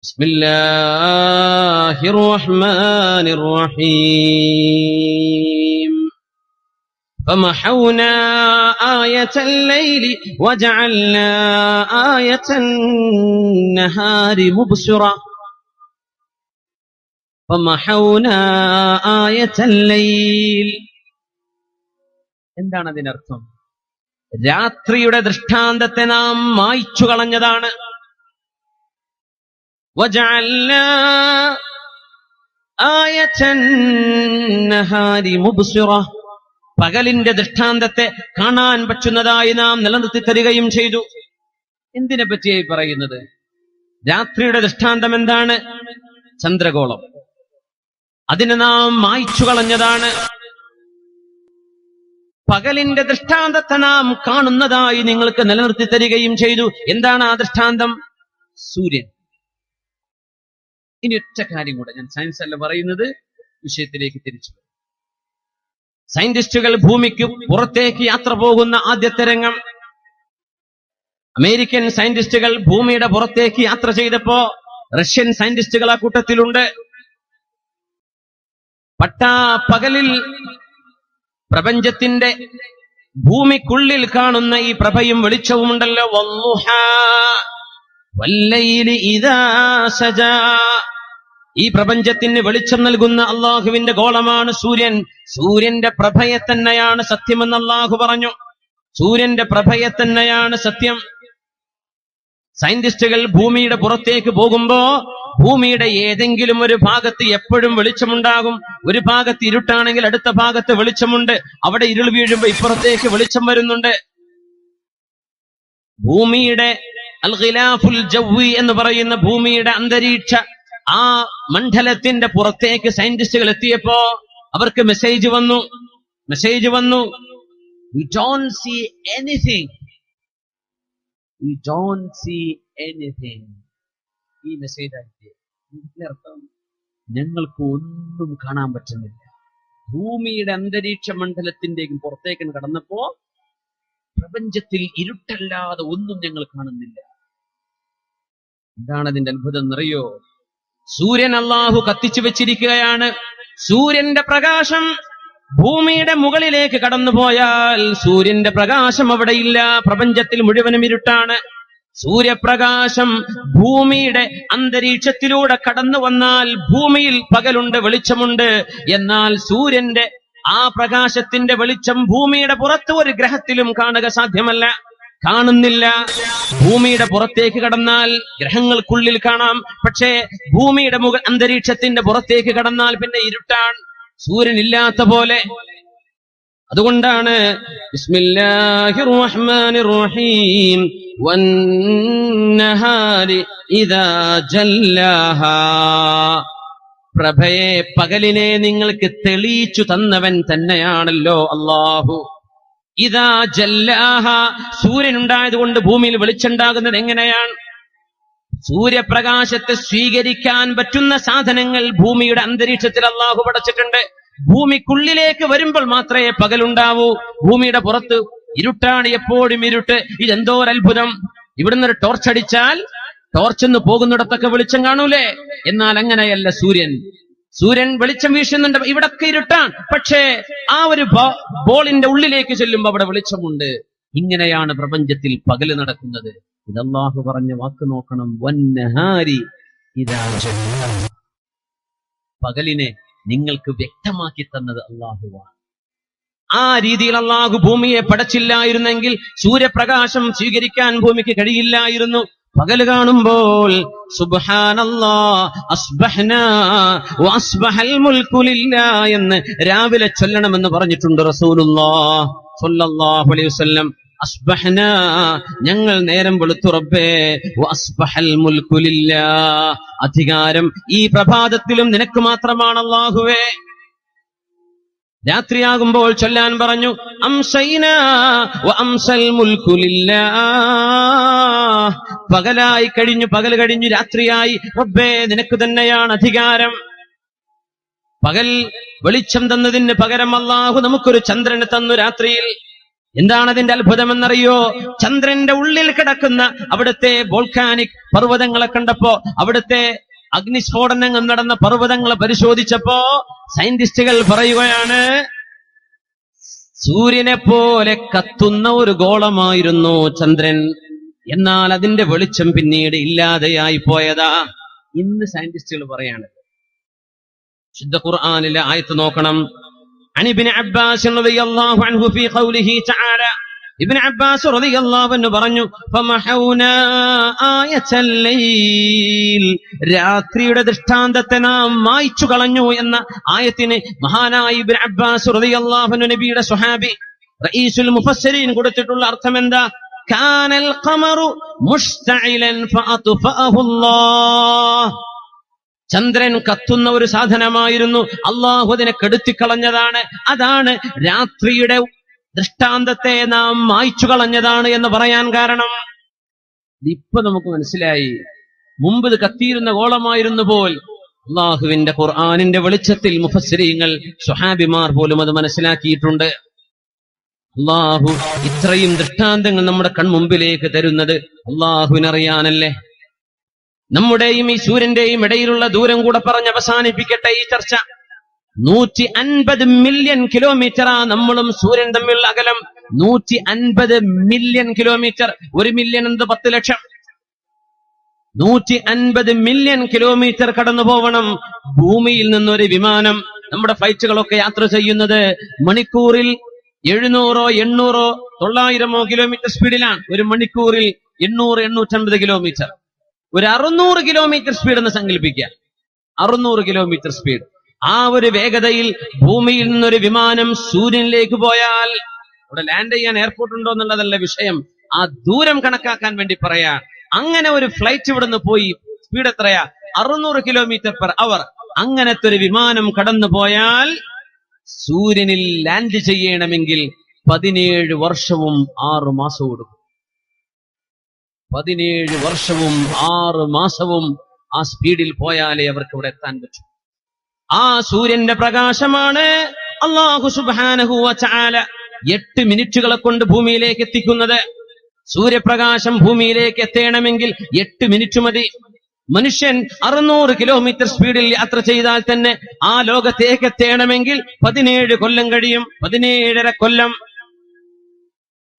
بسم الله الرحمن الرحيم فمحونا آية الليل وجعلنا آية النهار مبصرة فمحونا آية الليل എന്താണ് അതിനർത്ഥം രാത്രിയുടെ ദൃഷ്ടാന്തത്തെ നാം മായ്ച്ചു കളഞ്ഞതാണ് وجعلنا آية النهار مبصرة പകലിന്റെ ദൃഷ്ടാന്തത്തെ കാണാൻ പറ്റുന്നതായി നാം നിലനിർത്തി തരികയും ചെയ്തു എന്തിനെ പറ്റിയായി പറയുന്നത് രാത്രിയുടെ ദൃഷ്ടാന്തം എന്താണ് ചന്ദ്രഗോളം അതിനെ നാം മായ്ച്ചു കളഞ്ഞതാണ് പകലിന്റെ ദൃഷ്ടാന്തത്തെ നാം കാണുന്നതായി നിങ്ങൾക്ക് നിലനിർത്തി തരികയും ചെയ്തു എന്താണ് ആ ദൃഷ്ടാന്തം സൂര്യൻ ഇനി ഒറ്റ കാര്യം കൂടെ ഞാൻ സയൻസ് അല്ല പറയുന്നത് വിഷയത്തിലേക്ക് തിരിച്ചു. സയന്റിസ്റ്റുകൾ ഭൂമിക്ക് പുറത്തേക്ക് യാത്ര പോകുന്ന ആദ്യത്തെ രംഗം അമേരിക്കൻ സയന്റിസ്റ്റുകൾ ഭൂമിയുടെ പുറത്തേക്ക് യാത്ര ചെയ്തപ്പോ റഷ്യൻ സയന്റിസ്റ്റുകൾ ആ കൂട്ടത്തിലുണ്ട്. പട്ടാ പകലിൽ പ്രപഞ്ചത്തിന്റെ ഭൂമിക്കുള്ളിൽ കാണുന്ന ഈ പ്രഭയും വെളിച്ചവും ഉണ്ടല്ലോ. വല്ലയിൽ ഇദാ സജാ. ഈ പ്രപഞ്ചത്തിന് വെളിച്ചം നൽകുന്ന അള്ളാഹുവിന്റെ ഗോളമാണ് സൂര്യൻ. സൂര്യന്റെ പ്രഭയെ തന്നെയാണ് സത്യമെന്ന് അള്ളാഹു പറഞ്ഞു. സൂര്യന്റെ പ്രഭയെ തന്നെയാണ് സത്യം. സയന്റിസ്റ്റുകൾ ഭൂമിയുടെ പുറത്തേക്ക് പോകുമ്പോ ഭൂമിയുടെ ഏതെങ്കിലും ഒരു ഭാഗത്ത് എപ്പോഴും വെളിച്ചമുണ്ടാകും. ഒരു ഭാഗത്ത് ഇരുട്ടാണെങ്കിൽ അടുത്ത ഭാഗത്ത് വെളിച്ചമുണ്ട്. അവിടെ ഇരുൾ വീഴുമ്പോ ഇപ്പുറത്തേക്ക് വെളിച്ചം വരുന്നുണ്ട്. ഭൂമിയുടെ അൽ ഖിലാഫുൽ ജവ്വി എന്ന് പറയുന്ന ഭൂമിയുടെ അന്തരീക്ഷ ആ മണ്ഡലത്തിന്റെ പുറത്തേക്ക് സയന്റിസ്റ്റുകൾ എത്തിയപ്പോ അവർക്ക് മെസ്സേജ് വന്നു. മെസ്സേജ് വന്നു. വി സീ എനിങ് വി സീ എനിത്തിങ് ഈ മെസ്സേജ് അർത്ഥം ഞങ്ങൾക്ക് ഒന്നും കാണാൻ പറ്റുന്നില്ല. ഭൂമിയുടെ അന്തരീക്ഷ മണ്ഡലത്തിന്റെയും പുറത്തേക്ക് കടന്നപ്പോ പ്രപഞ്ചത്തിൽ ഇരുട്ടല്ലാതെ ഒന്നും ഞങ്ങൾ കാണുന്നില്ല. എന്താണ് അതിന്റെ അത്ഭുതം എന്നറിയോ? സൂര്യൻ അള്ളാഹു കത്തിച്ചു വെച്ചിരിക്കുകയാണ്. സൂര്യന്റെ പ്രകാശം ഭൂമിയുടെ മുകളിലേക്ക് കടന്നുപോയാൽ സൂര്യന്റെ പ്രകാശം അവിടെയില്ല. പ്രപഞ്ചത്തിൽ മുഴുവനും ഇരുട്ടാണ്. സൂര്യപ്രകാശം ഭൂമിയുടെ അന്തരീക്ഷത്തിലൂടെ കടന്നു വന്നാൽ ഭൂമിയിൽ പകലുണ്ട് വെളിച്ചമുണ്ട്. എന്നാൽ സൂര്യന്റെ ആ പ്രകാശത്തിന്റെ വെളിച്ചം ഭൂമിയുടെ പുറത്ത് ഒരു ഗ്രഹത്തിലും കാണുക സാധ്യമല്ല. കാണുന്നില്ല. ഭൂമിയുടെ പുറത്തേക്ക് കടന്നാൽ ഗ്രഹങ്ങൾക്കുള്ളിൽ കാണാം. പക്ഷേ ഭൂമിയുടെ മുഖ അന്തരീക്ഷത്തിന്റെ പുറത്തേക്ക് കടന്നാൽ പിന്നെ ഇരുട്ടാണ്. സൂര്യൻ ഇല്ലാത്ത പോലെ. അതുകൊണ്ടാണ് പ്രഭയെ പകലിനെ നിങ്ങൾക്ക് തെളിയിച്ചു തന്നവൻ തന്നെയാണല്ലോ അള്ളാഹു ഇതാ ജല്ലാഹ സൂര്യൻ ഉണ്ടായതുകൊണ്ട് ഭൂമിയിൽ വെളിച്ചുണ്ടാകുന്നത് എങ്ങനെയാണ്? സൂര്യപ്രകാശത്തെ സ്വീകരിക്കാൻ പറ്റുന്ന സാധനങ്ങൾ ഭൂമിയുടെ അന്തരീക്ഷത്തിൽ അള്ളാഹു പടച്ചിട്ടുണ്ട്. ഭൂമിക്കുള്ളിലേക്ക് വരുമ്പോൾ മാത്രമേ പകലുണ്ടാവൂ. ഭൂമിയുടെ പുറത്ത് ഇരുട്ടാണ് എപ്പോഴും ഇരുട്ട്. ഇതെന്തോ അത്ഭുതം. ഇവിടുന്ന് ഒരു ടോർച്ച് അടിച്ചാൽ ടോർച്ചെന്ന് പോകുന്നിടത്തൊക്കെ വെളിച്ചം കാണൂലേ? എന്നാൽ അങ്ങനെയല്ല സൂര്യൻ. സൂര്യൻ വെളിച്ചം വീശുന്നുണ്ട്. ഇവിടൊക്കെ ഇരുട്ടാണ്. പക്ഷേ ആ ഒരു ബോളിന്റെ ഉള്ളിലേക്ക് ചെല്ലുമ്പോ അവിടെ വെളിച്ചമുണ്ട്. ഇങ്ങനെയാണ് പ്രപഞ്ചത്തിൽ പകൽ നടക്കുന്നത്. ഇതല്ലാഹു പറഞ്ഞ വാക്ക് നോക്കണം. വന്നഹാരി ഇതാ. പകലിനെ നിങ്ങൾക്ക് വ്യക്തമാക്കി തന്നത് അള്ളാഹുവാണ് ആ രീതിയിൽ അള്ളാഹു ഭൂമിയെ പടച്ചില്ലായിരുന്നെങ്കിൽ സൂര്യപ്രകാശം സ്വീകരിക്കാൻ ഭൂമിക്ക് കഴിയില്ലായിരുന്നു. പകൽ കാണുമ്പോൾ എന്ന് രാവിലെ ചൊല്ലണമെന്ന് പറഞ്ഞിട്ടുണ്ട് അസ്ബഹ്നാ ഞങ്ങൾ നേരം വെളുത്തു റബ്ബേ അസ്ബഹൽ അധികാരം ഈ പ്രഭാതത്തിലും നിനക്ക് മാത്രമാണ് രാത്രിയാകുമ്പോൾ ചൊല്ലാൻ പറഞ്ഞു അംസൽ. പകലായി കഴിഞ്ഞു പകൽ കഴിഞ്ഞു രാത്രിയായി. റബ്ബേ നിനക്ക് തന്നെയാണ് അധികാരം. പകൽ വെളിച്ചം തന്നതിന് പകരം അള്ളാഹു നമുക്കൊരു ചന്ദ്രനെ തന്നു രാത്രിയിൽ. എന്താണ് അതിന്റെ അത്ഭുതമെന്നറിയോ? ചന്ദ്രന്റെ ഉള്ളിൽ കിടക്കുന്ന അവിടുത്തെ വോൾക്കാനിക് പർവതങ്ങളെ കണ്ടപ്പോ അവിടുത്തെ അഗ്നിസ്ഫോടനങ്ങൾ നടന്ന പർവതങ്ങൾ പരിശോധിച്ചപ്പോ സയന്റിസ്റ്റുകൾ പറയുകയാണ് സൂര്യനെ പോലെ കത്തുന്ന ഒരു ഗോളമായിരുന്നു ചന്ദ്രൻ. എന്നാൽ അതിന്റെ വെളിച്ചം പിന്നീട് ഇല്ലാതെയായി പോയതാ. ഇന്ന് സയന്റിസ്റ്റുകൾ പറയാണ്. ശുദ്ധ ഖുർആാനിലെ ആയത്ത് നോക്കണം. അനിബിൻ അബ്ബാസ് റളിയല്ലാഹു അൻഹു ഫീ ഖൗലിഹി തആല قوله تعالى ابن عباس رضي الله عنه പറഞ്ഞു فمحونا آية الليل രാത്രിയുടെ ദൃഷ്ടാന്തത്തെ നാം മായ്ച്ചു കളഞ്ഞു എന്ന ആയത്തിന് മഹാനായ ഇബ്ൻ അബ്ബാസ് റളിയല്ലാഹു അൻഹു നബിയുടെ സ്വഹാബി റഈസുൽ മുഫസ്സിരീൻ കൊടുത്തിട്ടുള്ള അർത്ഥം എന്താ കാനൽ ഖമറു മുഷ്തഇലൻ ഫഅത്ഫഅഹു അല്ലാഹ് ചന്ദ്രൻ കത്തുന്ന ഒരു സാധനമായിരുന്നു അള്ളാഹു അതിനെ കെടുത്തിക്കളഞ്ഞതാണ് അതാണ് രാത്രിയുടെ ദൃഷ്ടാന്തത്തെ നാം മായ്ച്ചു കളഞ്ഞതാണ് എന്ന് പറയാൻ കാരണം. ഇപ്പൊ നമുക്ക് മനസ്സിലായി. മുമ്പ് ഇത് കത്തിയിരുന്ന ഗോളമായിരുന്നു പോൽ. അള്ളാഹുവിന്റെ ഖുർആാനിന്റെ വെളിച്ചത്തിൽ മുഫസ്രീങ്ങൾ സുഹാബിമാർ പോലും അത് മനസ്സിലാക്കിയിട്ടുണ്ട്. അള്ളാഹു ഇത്രയും ദൃഷ്ടാന്തങ്ങൾ നമ്മുടെ കൺമുമ്പിലേക്ക് തരുന്നത് അള്ളാഹുവിനറിയാനല്ലേ? നമ്മുടെയും ഈ സൂര്യന്റെയും ഇടയിലുള്ള ദൂരം കൂടെ പറഞ്ഞ് അവസാനിപ്പിക്കട്ടെ ഈ ചർച്ച. നൂറ്റി അൻപത് മില്യൺ കിലോമീറ്ററാ നമ്മളും സൂര്യൻ തമ്മിലുള്ള അകലം. നൂറ്റി അൻപത് മില്യൺ കിലോമീറ്റർ ഒരു മില്യൺ എന്ത്? പത്ത് ലക്ഷം. നൂറ്റി അൻപത് മില്യൺ കിലോമീറ്റർ കടന്നു പോവണം. ഭൂമിയിൽ നിന്നൊരു വിമാനം നമ്മുടെ ഫ്ലൈറ്റുകളൊക്കെ യാത്ര ചെയ്യുന്നത് മണിക്കൂറിൽ എഴുന്നൂറോ എണ്ണൂറോ തൊള്ളായിരമോ കിലോമീറ്റർ സ്പീഡിലാണ് ഒരു മണിക്കൂറിൽ എണ്ണൂറ് എണ്ണൂറ്റമ്പത് കിലോമീറ്റർ ഒരു അറുന്നൂറ് കിലോമീറ്റർ സ്പീഡ് എന്ന് സങ്കല്പിക്കുക. അറുന്നൂറ് കിലോമീറ്റർ സ്പീഡ് ആ ഒരു വേഗതയിൽ ഭൂമിയിൽ നിന്നൊരു വിമാനം സൂര്യനിലേക്ക് പോയാൽ അവിടെ ലാൻഡ് ചെയ്യാൻ എയർപോർട്ട് ഉണ്ടോ എന്നുള്ളതല്ല വിഷയം. ആ ദൂരം കണക്കാക്കാൻ വേണ്ടി പറയാ. അങ്ങനെ ഒരു ഫ്ലൈറ്റ് ഇവിടെ നിന്ന് പോയി. സ്പീഡ് എത്രയാ? അറുന്നൂറ് കിലോമീറ്റർ പെർ അവർ അങ്ങനത്തെ ഒരു വിമാനം കടന്നു പോയാൽ സൂര്യനിൽ ലാൻഡ് ചെയ്യണമെങ്കിൽ പതിനേഴ് വർഷവും ആറ് മാസവും കൊടുക്കും. പതിനേഴ് വർഷവും ആറ് മാസവും ആ സ്പീഡിൽ പോയാലേ അവർക്ക് ഇവിടെ എത്താൻ പറ്റൂ. ആ സൂര്യന്റെ പ്രകാശമാണ് അള്ളാഹു സുബാനഹുവ ചാല എട്ട് മിനിറ്റുകളെ കൊണ്ട് ഭൂമിയിലേക്ക് എത്തിക്കുന്നത്. സൂര്യപ്രകാശം ഭൂമിയിലേക്ക് എത്തേണമെങ്കിൽ എട്ട് മിനിറ്റ് മതി. മനുഷ്യൻ അറുന്നൂറ് കിലോമീറ്റർ സ്പീഡിൽ യാത്ര ചെയ്താൽ തന്നെ ആ ലോകത്തേക്ക് എത്തേണമെങ്കിൽ പതിനേഴ് കൊല്ലം കഴിയും. പതിനേഴര കൊല്ലം.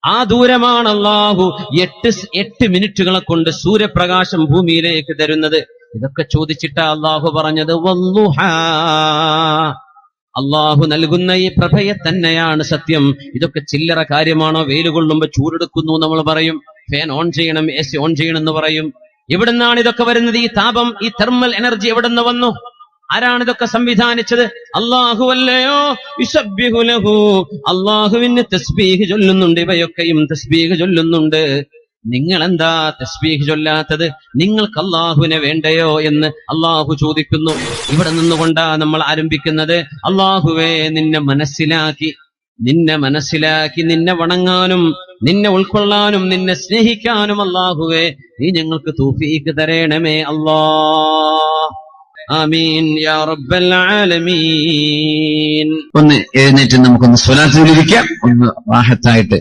ആ ദൂരമാണ് അള്ളാഹു എട്ട് എട്ട് മിനിറ്റുകളെ കൊണ്ട് സൂര്യപ്രകാശം ഭൂമിയിലേക്ക് തരുന്നത്. ഇതൊക്കെ ചോദിച്ചിട്ടാ അള്ളാഹു പറഞ്ഞത് അള്ളാഹു നൽകുന്ന ഈ പ്രഭയെ തന്നെയാണ് സത്യം. ഇതൊക്കെ ചില്ലറ കാര്യമാണോ? വെയിൽ കൊള്ളുമ്പോ ചൂടെടുക്കുന്നു നമ്മൾ പറയും. ഫാൻ ഓൺ ചെയ്യണം എ സി ഓൺ ചെയ്യണം എന്ന് പറയും. എവിടുന്നാണ് ഇതൊക്കെ വരുന്നത്? ഈ താപം ഈ തെർമൽ എനർജി എവിടുന്ന് വന്നു? ആരാണ് ഇതൊക്കെ സംവിധാനിച്ചത്? അള്ളാഹു അല്ലയോ അള്ളാഹുവിന് തസ്ബീഹ് ചൊല്ലുന്നുണ്ട് ഇവയൊക്കെയും തസ്ബീഹ് ചൊല്ലുന്നുണ്ട്. നിങ്ങൾ എന്താ തസ്ബീഹ് ചൊല്ലാത്തത്? നിങ്ങൾക്ക് അള്ളാഹുവിനെ വേണ്ടയോ എന്ന് അള്ളാഹു ചോദിക്കുന്നു. ഇവിടെ നിന്നുകൊണ്ടാ നമ്മൾ ആരംഭിക്കുന്നത്. അള്ളാഹുവെ നിന്നെ മനസ്സിലാക്കി. നിന്നെ മനസ്സിലാക്കി നിന്നെ വണങ്ങാനും നിന്നെ ഉൾക്കൊള്ളാനും നിന്നെ സ്നേഹിക്കാനും അള്ളാഹുവെ നീ ഞങ്ങൾക്ക് തൂഫീക്ക് തരേണമേ അല്ലാ ആമീൻ യാ റബ്ബൽ ആലമീൻ. ഒന്ന് എഴുന്നേറ്റ് നമുക്കൊന്ന് സ്വലാത്ത് വിളിക്കാം ഒന്ന് വാഹത്തായിട്ട്.